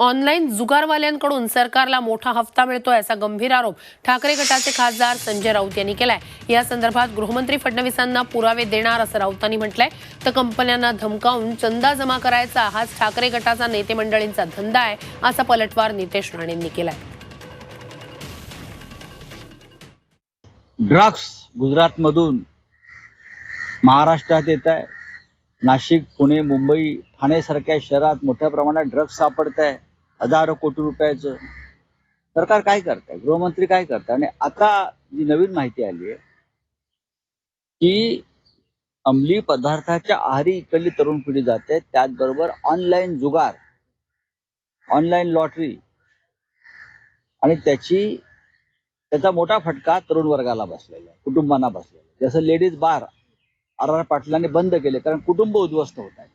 Online जुगारवाल्यांकडून सरकारला मोठा हप्ता मिळतोय असा गंभीर आरोप ठाकरे गटाचे खासदार संजय राऊत यांनी केलाय. या संदर्भात गृहमंत्री फडणवीसांना पुरावे देणार असं राऊतांनी म्हटलंय. तर कंपन्यांना धमकावून चंदा जमा करायचा हाच ठाकरे गटाचा नेते मंडळींचा धंदा आहे असा पलटवार नितेश राणेंनी केलाय. ड्रग्स गुजरातमधून महाराष्ट्रात येत आहे. नाशिक पुणे मुंबई ठाणेसारख्या शहरात मोठ्या प्रमाणात ड्रग्स सापडत आहे. हजारो कोटी रुपयाचं. सरकार काय करत आहे गृहमंत्री काय करत आणि आता जी नवीन माहिती आली आहे की अंमली पदार्थाच्या आहारी इकडली तरुण पिढी जाते त्याचबरोबर ऑनलाईन जुगार ऑनलाईन लॉटरी आणि त्याची त्याचा मोठा फटका तरुण वर्गाला बसलेला आहे कुटुंबांना बसलेला आहे. जसं लेडीज बार आर आर पाटलांनी बंद केले कारण कुटुंब उद्ध्वस्त होत आहे.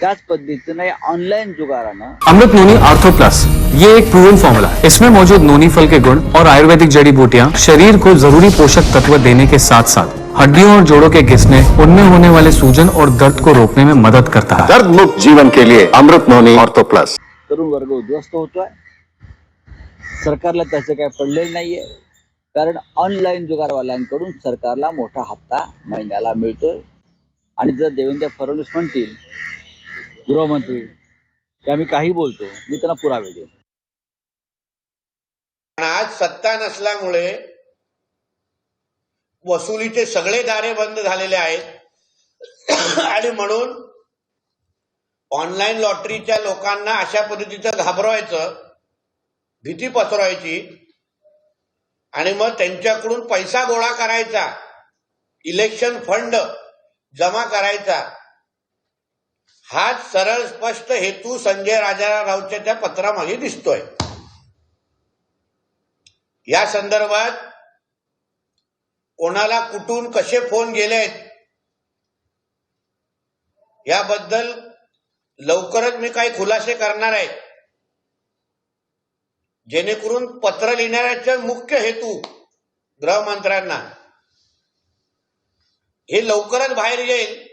त्याच पद्धतीने ऑनलाईन जुगारानं अमृत नोनी आर्थो प्लस ये एक प्रूवन फॉर्मूला है। इसमें मौजूद नोनी फल के गुण और आयुर्वेदिक जड़ी बूटियां शरीर को जरूरी पोषक तत्व देने के साथ साथ हड्डियों और जोड़ों के घिसने उनमें होने वाले सूजन और दर्द को रोकने में मदद करता है। दर्द मुक्त जीवन के लिए अमृत नोनी ऑर्थो प्लस तरुण वर्ग उद्ध्वस्त होतोय सरकारला त्याचं काय पडलेलं नाहीये. कारण ऑनलाईन जुगारवाल्यांकडून सरकारला मोठा हप्ता महिन्याला मिळतोय. आणि जर देवेंद्र फडणवीस म्हणतील गृहमंत्री. की आम्ही काही बोलतो मी त्यांना पुरावे देतो. आज सत्ता नसल्यामुळे वसुलीचे सगळे दारे बंद झालेले आहेत. आणि म्हणून ऑनलाईन लॉटरीच्या लोकांना अशा पद्धतीचं घाबरवायचं भीती पसरवायची आणि मग त्यांच्याकडून पैसा गोळा करायचा इलेक्शन फंड जमा करायचा हाच सरळ स्पष्ट हेतू संजय राजारावच्या त्या पत्रामागे दिसतोय. या संदर्भात कोणाला कुठून कसे फोन गेलेत याबद्दल लवकरच मी काही खुलासे करणार आहे. जेणेकरून पत्र लिहिणाऱ्याचा मुख्य हेतू गृहमंत्र्यांना. हे लवकरच बाहेर येईल.